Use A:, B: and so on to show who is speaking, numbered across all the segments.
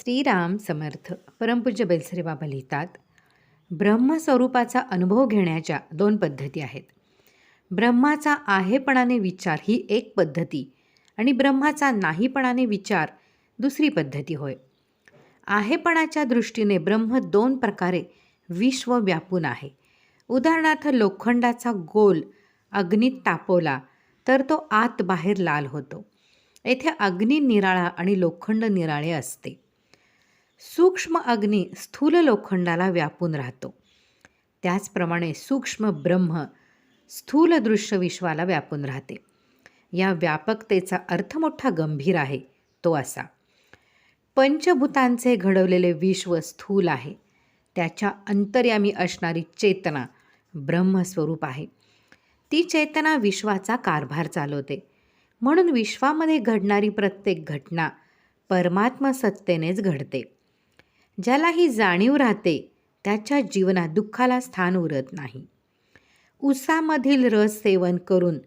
A: श्रीराम समर्थ परमपूज्य बेलसरे बाबा लिहितात ब्रह्मस्वरूपाचा अनुभव घेण्याच्या दोन पद्धती आहेत. ब्रह्माचा आहेपणाने विचार ही एक पद्धती आणि ब्रह्माचा नाहीपणाने विचार दुसरी पद्धती होय. आहेपणाच्या दृष्टीने ब्रह्म दोन प्रकारे विश्व व्यापून आहे. उदाहरणार्थ लोखंडाचा गोल अग्नीत तापवला तर तो आत बाहेर लाल होतो. येथे अग्नी निराळा आणि लोखंड निराळे असते. सूक्ष्म अग्नी स्थूल लोखंडाला व्यापून राहतो. त्याचप्रमाणे सूक्ष्म ब्रह्म स्थूल दृश्य विश्वाला व्यापून राहते. या व्यापकतेचा अर्थ मोठा गंभीर आहे तो असा. पंचभूतांचे घडवलेले विश्व स्थूल आहे. त्याच्या अंतर्यामी असणारी चेतना ब्रह्मस्वरूप आहे. ती चेतना विश्वाचा कारभार चालवते. म्हणून विश्वामध्ये घडणारी प्रत्येक घटना परमात्मा सत्तेनेच घडते. ज्याला ही जाणीव राहते त्याच्या जीवनात दुःखाला स्थान उरत नाही. उसामधील रस सेवन करून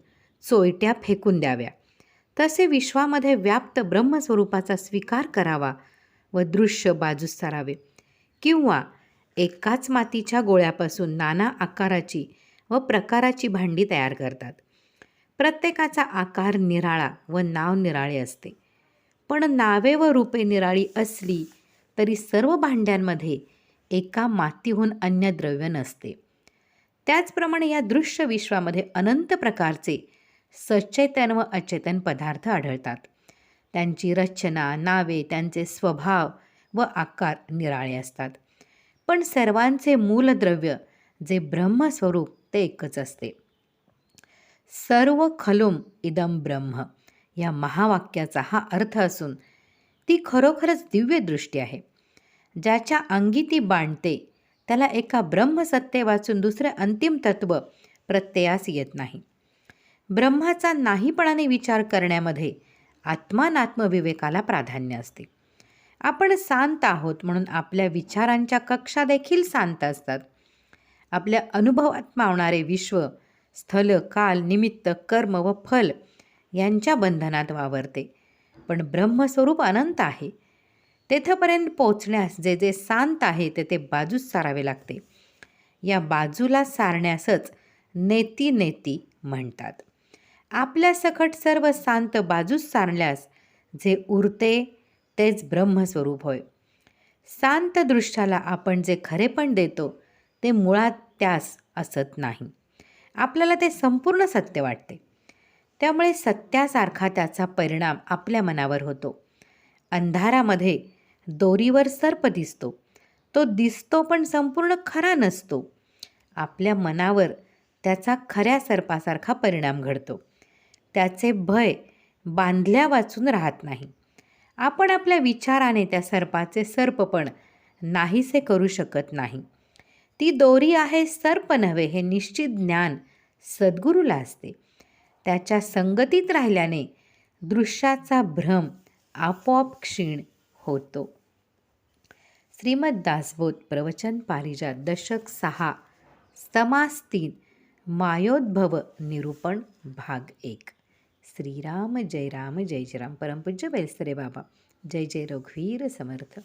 A: चोयट्या फेकून द्याव्या. तसे विश्वामध्ये व्याप्त ब्रह्मस्वरूपाचा स्वीकार करावा व दृश्य बाजूस सारावे. किंवा एकाच मातीच्या गोळ्यापासून नाना आकाराची व प्रकाराची भांडी तयार करतात. प्रत्येकाचा आकार निराळा व नाव निराळे असते. पण नावे व रूपे निराळी असली तरी सर्व भांड्यांमध्ये एका मातीहून अन्य द्रव्य नसते. त्याचप्रमाणे या दृश्य विश्वामध्ये अनंत प्रकारचे सचेतन व अचेतन पदार्थ आढळतात. त्यांची रचना नावे त्यांचे स्वभाव व आकार निराळे असतात. पण सर्वांचे मूलद्रव्य जे ब्रह्मस्वरूप ते एकच असते. सर्व खलुम इदम ब्रह्म या महावाक्याचा हा अर्थ असून ती खरोखरच दिव्य दृष्टी आहे. ज्याच्या अंगी ती बांधते त्याला एका ब्रह्मसत्ते वाचून दुसरे अंतिम तत्व प्रत्ययास येत नाही. ब्रह्माचा नाहीपणाने विचार करण्यामध्ये आत्मानात्मविवेकाला प्राधान्य असते. आपण शांत आहोत म्हणून आपल्या विचारांच्या कक्षा देखील शांत असतात. आपल्या अनुभवात मावणारे विश्व स्थल काल निमित्त कर्म व फल यांच्या बंधनात वावरते. पण ब्रह्मस्वरूप अनंत आहे. तेथपर्यंत पोचण्यास जे जे शांत आहे ते ते बाजूस सारावे लागते. या बाजूला सारण्यासच नेती नेती म्हणतात. आपल्या सकट सर्व शांत बाजूस सारल्यास जे उरते तेच ब्रह्मस्वरूप होय. शांत दृष्ट्याला आपण जे खरेपण देतो ते मुळात त्यास असत नाही. आपल्याला ते संपूर्ण सत्य वाटते. त्यामुळे सत्यासारखा त्याचा परिणाम आपल्या मनावर होतो. अंधारामध्ये दोरीवर सर्प दिसतो. तो दिसतो पण संपूर्ण खरा नसतो. आपल्या मनावर त्याचा खऱ्या सर्पासारखा परिणाम घडतो. त्याचे भय बांधल्या वाचून राहत नाही. आपण आपल्या विचाराने त्या सर्पाचे सर्प पण नाहीसे करू शकत नाही. ती दोरी आहे सर्प नव्हे हे निश्चित ज्ञान सद्गुरूला असते. त्याच्या संगतीत राहिल्याने दृश्याचा भ्रम आपोआप क्षीण होतो. श्रीमद दासबोध प्रवचन पारिजात दशक सहा समास तीन मायोद्भव निरूपण भाग एक. श्रीराम जय राम जय जय राम. परमपूज्य बैसरे बाबा. जय जय रघुवीर समर्थ.